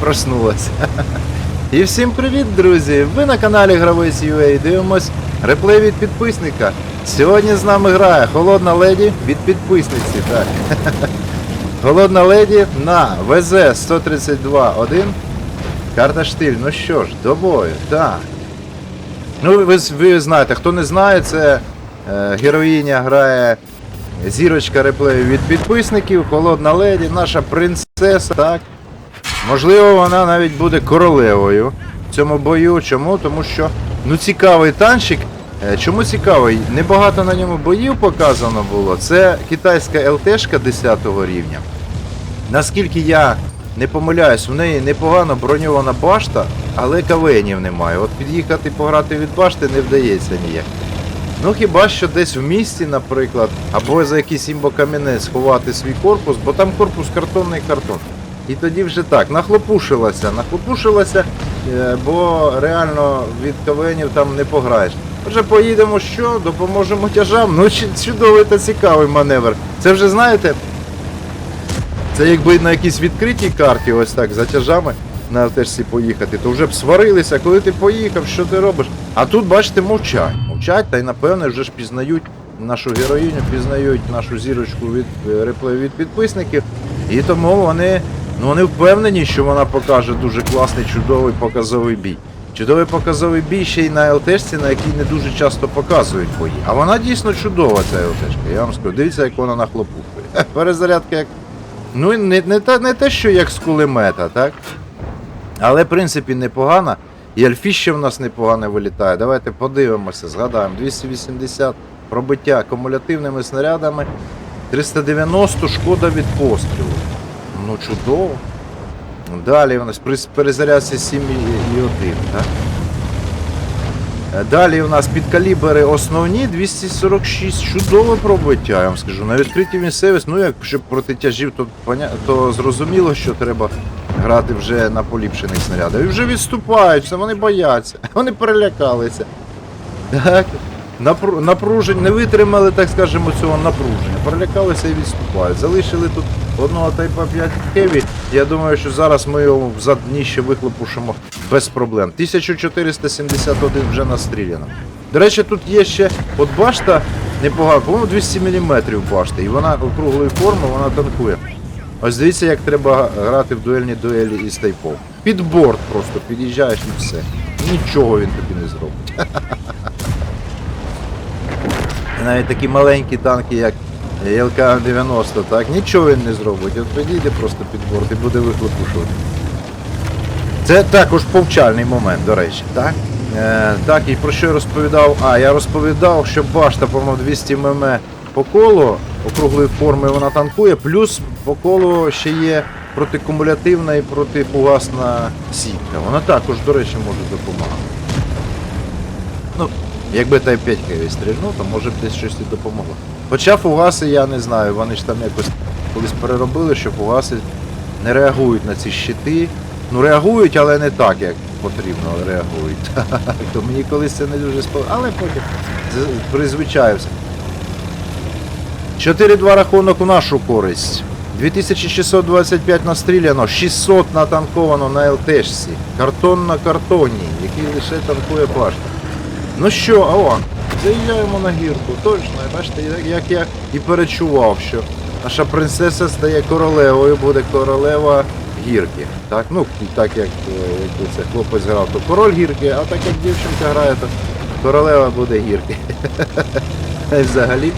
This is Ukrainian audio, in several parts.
проснулася. І всім привіт, друзі! Ви на каналі Гравець UA дивимось реплей від підписника. Сьогодні з нами грає Холодна леді від підписниці. Так. Холодна леді на ВЗ 132.1. Карта штиль. Ну що ж, до бою, так. Ну, ви, ви знаєте, хто не знає, це е, героїня грає зірочка реплею від підписників, холодна леді, наша принцеса, так. Можливо, вона навіть буде королевою в цьому бою. Чому? Тому що ну цікавий танчик. Е, Чому цікавий? Небагато на ньому боїв показано було. Це китайська ЛТшка 10 рівня. Наскільки я не помиляюсь, в неї непогано броньована башта, але кавенів немає. От під'їхати пограти від башти не вдається ніяк. Ну хіба що десь в місті, наприклад, або за якийсь імбокамінець сховати свій корпус, бо там корпус картонний картон. І тоді вже так, нахлопушилася, нахлопушилася, е, бо реально від кавенів там не пограєш. Отже, поїдемо що, допоможемо тяжам. Ну, чудовий та цікавий маневр. Це вже знаєте, це якби на якійсь відкритій карті, ось так, за тяжами на ЛТшці поїхати, то вже б сварилися, коли ти поїхав, що ти робиш. А тут, бачите, мовчать. Мовчать, та й напевне вже ж пізнають нашу героїню, пізнають нашу зірочку від е, реплею від підписників. І тому вони, ну, вони впевнені, що вона покаже дуже класний, чудовий показовий бій. Чудовий показовий бій ще й на ЛТшці, на якій не дуже часто показують бої. А вона дійсно чудова, ця ЛТшка. Я вам скажу, дивіться, як вона нахлопушує. Перезарядка як Ну, не, не, те, не те, що як з кулемета, так? Але, в принципі, непогано. І альфіще в нас непогано вилітає. Давайте подивимося, згадаємо. 280 пробиття кумулятивними снарядами. 390 шкода від пострілу. Ну, чудово. Далі у нас при перезарядці 7,1, так? Е, Далі у нас підкалібри основні 246 чудове пробиття, я вам скажу. На відкритій місцевість, ну як щоб проти тяжів, то, то зрозуміло, що треба грати вже на поліпшених снарядах. І вже відступаються, вони бояться, вони перелякалися. Так. Напру... Напружень, не витримали, так скажемо, цього напруження. Перелякалися і відступають. Залишили тут одного Type 5 Heavy. Я думаю, що зараз ми його в задніще вихлопушимо без проблем. 1471 вже настріляно. До речі, тут є ще от башта непогана, по-моєму, 200 мм башта, і вона округлої форми, вона танкує. Ось дивіться, як треба грати в дуельні дуелі із тайпов. Під борт просто під'їжджаєш і все. Нічого він тобі не зробить. Навіть такі маленькі танки, як ЛК-90, так, нічого він не зробить. От підійде просто під борт і буде вихлопушувати. Це також повчальний момент, до речі, так? Е, так, і про що я розповідав? А, я розповідав, що башта, по-моєму, 200 мм по колу, округлої форми вона танкує, плюс по колу ще є протикумулятивна і протипугасна сітка. Вона також, до речі, може допомагати. Ну, якби Type 5 Heavy стрільнув, то може б десь щось і допомогло. Хоча фугаси я не знаю, вони ж там якось колись переробили, що фугаси не реагують на ці щити. Ну реагують, але не так, як потрібно реагують. То мені колись це не дуже сподобалося, але потім призвичаюся. 4-2 рахунок у нашу користь. 2625 настріляно, 600 натанковано на ЛТшці. Картон на картоні, який лише танкує башта. Ну що, Аван, заїжджаємо на гірку, точно, бачите, як, я і перечував, що наша принцеса стає королевою, буде королева гірки. Так, ну так як е, це хлопець грав, то король гірки, а так як дівчинка грає, то королева буде гірки. Й взагалі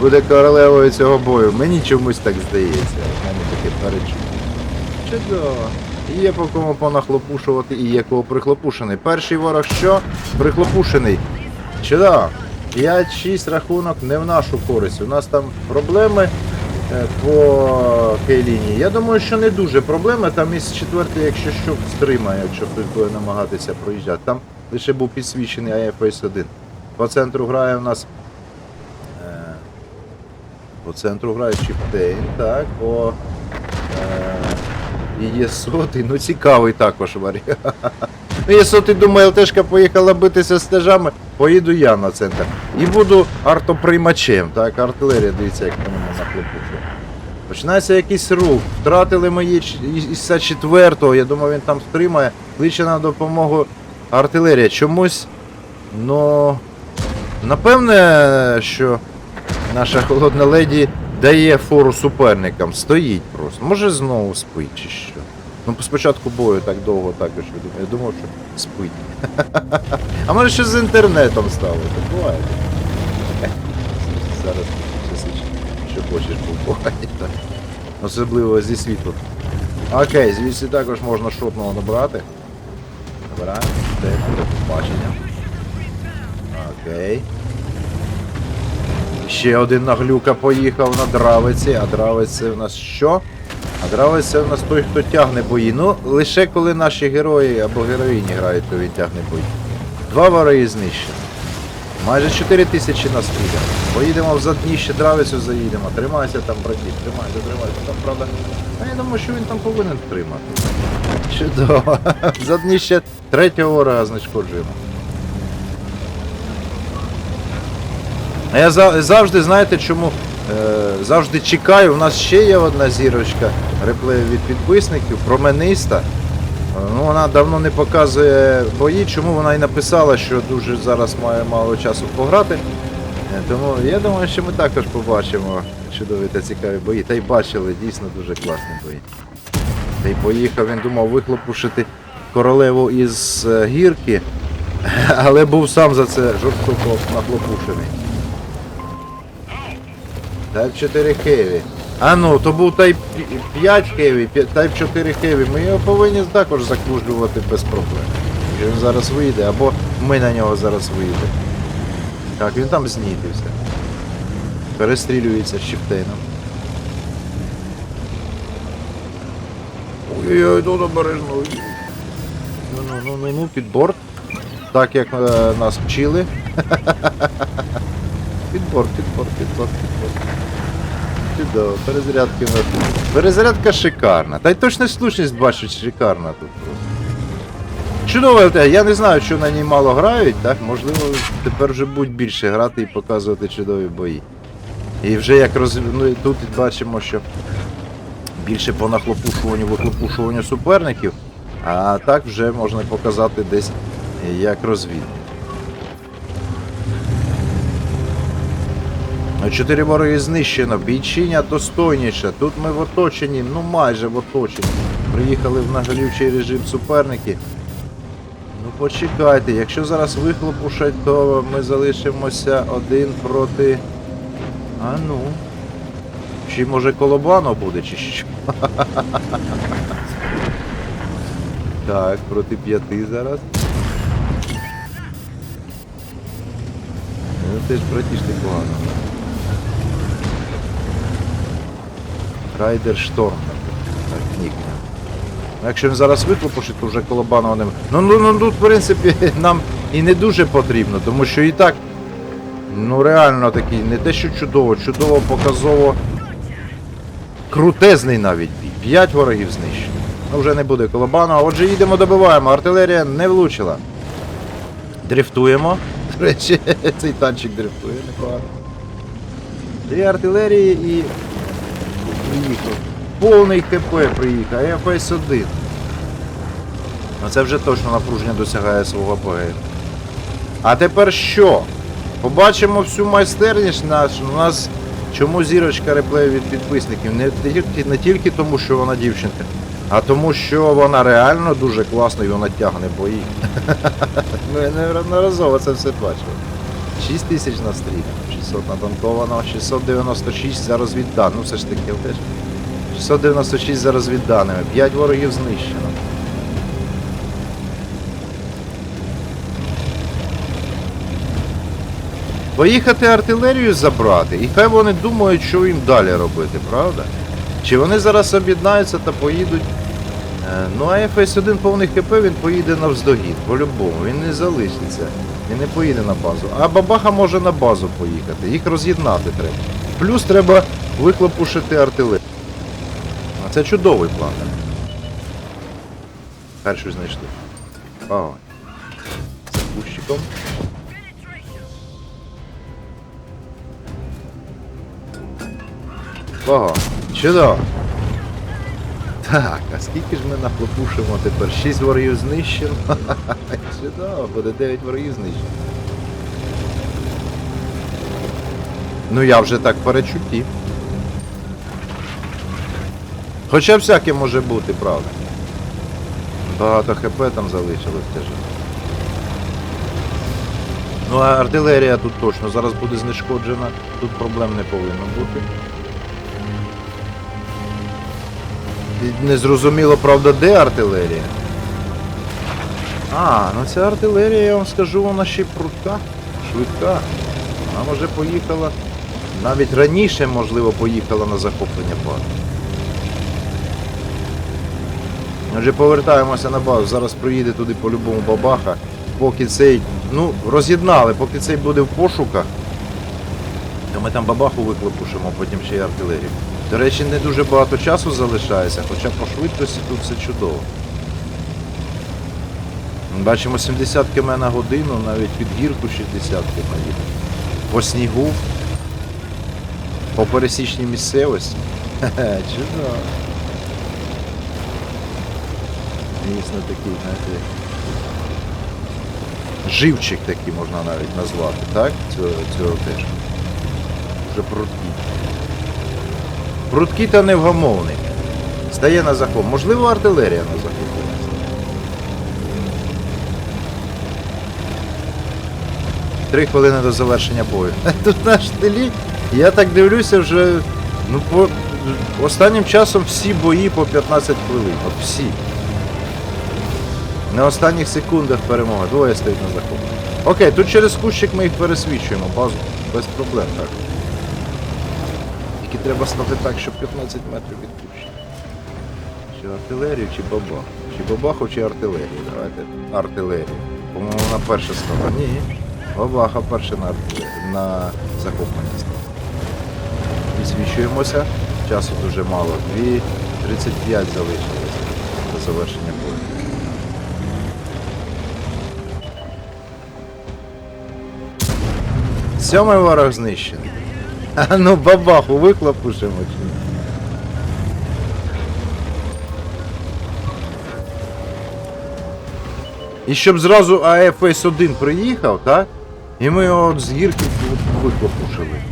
буде королевою цього бою. Мені чомусь так здається. У мене таке перечуття. Чудово. Є по кому понахлопушувати, і є кого прихлопушений. Перший ворог що? Прихлопушений. Чудово. 5-6 рахунок не в нашу користь. У нас там проблеми е, по кей-лінії. Я думаю, що не дуже проблеми. Там із четвертої, якщо що, стримає, якщо хтось буде намагатися проїжджати. Там лише був підсвічений АФС 1. По центру грає у нас. е, По центру грає Чіптейн, так, по. І є сотий, ну цікавий також варіант. Ну, є сотий, думаю, ЛТшка поїхала битися стежами, поїду я на центр. І буду артоприймачем, так, артилерія, дивіться, як по ньому нахлопушує. Починається якийсь рух. Втратили мої ч- із 4-го, я думаю, він там втримає. Кличе на допомогу артилерія. Чомусь. Ну. Напевне, що наша холодна леді дає фору суперникам. Стоїть просто. Може знову спить чи що. Ну, спочатку бою так довго також я думав, що спить. А може ще з інтернетом стало, так буває. Зараз що хочеш так. Особливо зі світлом. Окей, звідси також можна шотного набрати. Набираємо. Буде побачення. Окей. Ще один наглюка поїхав на дравиці, а дравець це в нас що? А дравець це в нас той, хто тягне бої. Ну, лише коли наші герої або героїні грають, то він тягне бої. Два вороги знищені. Майже 4 тисячі нас піде. Поїдемо в задніще дравицю заїдемо. Тримайся там, братів, тримайся, тримайся. Там, правда. А я думаю, що він там повинен тримати. Чудово. Задніще третього ворога знешкоджуємо. А я завжди, знаєте, чому е, завжди чекаю. У нас ще є одна зірочка реплею від підписників, промениста. Ну, вона давно не показує бої, чому вона і написала, що дуже зараз має мало часу пограти. Е, Тому я думаю, що ми також побачимо чудові та цікаві бої. Та й бачили, дійсно дуже класні бої. Та й поїхав, він думав вихлопушити королеву із е, гірки, але був сам за це жорстоко нахлопушений. Type 4 Heavy. А ну, то був Type 5 Heavy, Type 4 Heavy. Ми його повинні також закружлювати без проблем. Він зараз вийде, або ми на нього зараз вийдемо. Так, він там знітився. Перестрілюється щептейном. Ой-ой-ой, тут обережно. Ну, ну, ну, ну, ну, під борт. Так як е, нас вчили. Під борт, під борт, під борт, під борт. Чудово, перезарядки в нас. Перезарядка шикарна. Та й точна слушність бачить шикарна тут просто. Чудово, я не знаю, що на ній мало грають, так? Можливо, тепер вже будуть більше грати і показувати чудові бої. І вже як роз... ну, тут бачимо, що більше по нахлопушуванню, вихлопушуванню суперників, а так вже можна показати десь е, як розвідник. Чотири вороги знищено, бійчиня достойніша. Тут ми в оточенні, ну майже в оточенні. Приїхали в нагалючий режим суперники. Ну почекайте, якщо зараз вихлопушать, то ми залишимося один проти. А ну. Чи може колобано буде, чи що? Так, проти п'яти зараз. Ну ти ж братіш непогано. Райдер Шторм. Так, нік. Ну, Якщо він зараз вихлопушить, то вже колобанова не. Ну, ну, ну тут, в принципі, нам і не дуже потрібно, тому що і так. Ну реально такий, не те, що чудово, чудово показово. Крутезний навіть бій. П'ять ворогів знищено. Ну вже не буде колобана. Отже, їдемо, добиваємо. Артилерія не влучила. Дрифтуємо. До речі, цей танчик дрифтує непогано. Дві артилерії і. Приїхав. Повний КП приїхав, ФС-1. Ну це вже точно напруження досягає свого апогею. А тепер що? Побачимо всю майстерність нашу. У нас чому зірочка реплею від підписників? Не тільки, не тільки тому, що вона дівчинка, а тому, що вона реально дуже класно і вона тягне бої. Ми неодноразово це все бачили. 6 тисяч настріляно, 600 натанковано, 696 за розвіддан. Ну все ж таки теж. 696 за розвідданими, 5 ворогів знищено. Поїхати артилерію забрати, і хай вони думають, що їм далі робити, правда? Чи вони зараз об'єднаються та поїдуть. Е, Ну а ФС-1 повний ХП він поїде навздогін, по-любому, він не залишиться. Він не поїде на базу. А бабаха може на базу поїхати. Їх роз'єднати треба. Плюс треба вихлопушити артилерію. А це чудовий план. Першу знайшли. Ага. З кущиком. Ага. Чудово. Так, а скільки ж ми нахлопушимо тепер? 6 ворогів знищено. Чудово, буде 9 ворогів знищено. Ну я вже так перечутті. Хоча всяке може бути, правда. Багато хп там залишилось теж. Ну а артилерія тут точно зараз буде знешкоджена, тут проблем не повинно бути. Незрозуміло, правда, де артилерія. А, ну ця артилерія, я вам скажу, вона ще прутка, швидка. Вона може поїхала. Навіть раніше, можливо, поїхала на захоплення бази. Отже, повертаємося на базу. Зараз проїде туди по-любому бабаха. Поки цей. Ну, роз'єднали, поки цей буде в пошуках. То ми там бабаху виклопушимо, потім ще й артилерію. До речі, не дуже багато часу залишається, хоча по швидкості тут все чудово. Бачимо 70 км на годину, навіть під гірку 60 км їде. По снігу. По пересічній місцевості. Хе-хе, чудово. Дійсно такий, знаєте. Живчик такий можна навіть назвати, так? Цього, цього теж. Вже прудкий. Прудкий та невгамовний. Стає на захоп. Можливо, артилерія на захоп. Три хвилини до завершення бою. Тут на штилі, я так дивлюся вже. Ну, по останнім часом всі бої по 15 хвилин. От всі. На останніх секундах перемоги. Двоє стоїть на захоп. Окей, тут через кущик ми їх пересвічуємо, базу без проблем, так. Тільки треба стати так, щоб 15 метрів від куща. Чи артилерію, чи бабах? Чи бабаху, чи артилерію? Давайте. Артилерію. По-моєму, на перше стала. Ні. Бабаха перше на, на захоплення стала. Відсвічуємося. Часу дуже мало. 2.35 залишилось до завершення бою. Сьомий ворог знищений. А ну бабаху виклопушимо чи ні? І щоб зразу АФС-1 приїхав, так? І ми його от з гірки виклопушили.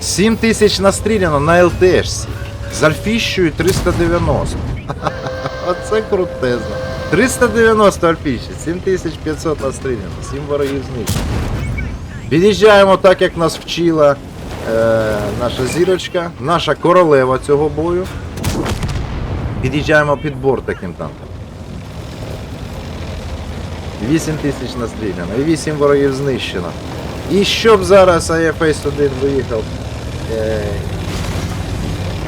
7 тисяч настріляно на ЛТшці. З альфіщою 390. Оце крутезно. 390 альфіщі, 7500 настріляно, 7 ворогів знищено. Під'їжджаємо так, як нас вчила е, наша зірочка, наша королева цього бою. Під'їжджаємо під борт таким танком. 8 тисяч настріляно і 8 ворогів знищено. І щоб зараз АФС-1 виїхав. Е,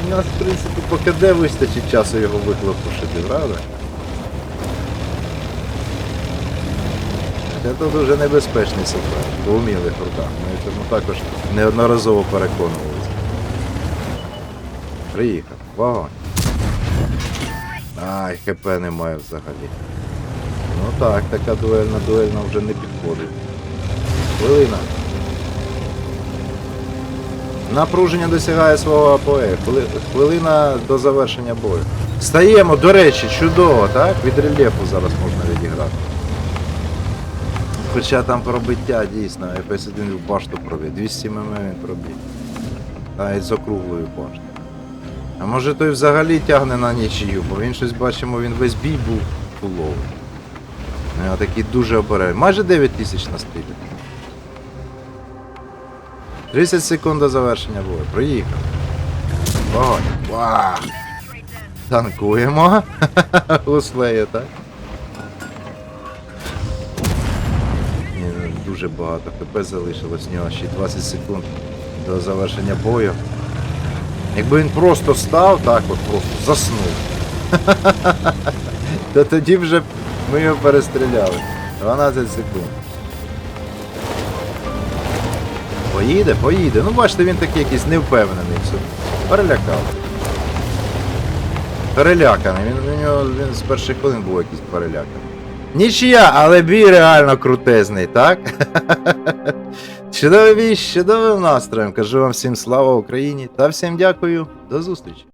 у нас, в принципі, по КД вистачить часу його виклопушити, правда? Це дуже небезпечний суперник, по умілих руках. Ми в цьому також неодноразово переконувалися. Приїхав. Вогонь. Ай, ХП немає взагалі. Ну так, така дуельна дуельна вже не підходить. Хвилина. Напруження досягає свого апоє. Хвилина до завершення бою. Стаємо, до речі, чудово, так? Від рельєфу зараз можна відіграти. Хоча там пробиття дійсно, FS1 в башту пробив. 200 мм він пробив. Навіть з округлою баштою. А може той взагалі тягне на нічию, бо він щось бачимо, він весь бій був фуловий. Ну, такий дуже обережний. Майже 9 тисяч настріляно. 30 секунд до завершення бою. Проїхав. Вогонь. Танкуємо. Гуслею, так? Дуже багато ХП залишилось, в нього ще 20 секунд до завершення бою. Якби він просто став, так от просто заснув. То тоді вже ми його перестріляли. 12 секунд. Поїде, поїде. Ну бачите, він такий якийсь невпевнений в собі. Перелякав. Переляканий. Він, у він з перших хвилин був якийсь переляканий. Нічия, але бій реально крутезний, так? Чудовий бій, чудовим настроєм. Кажу вам всім слава Україні та всім дякую. До зустрічі.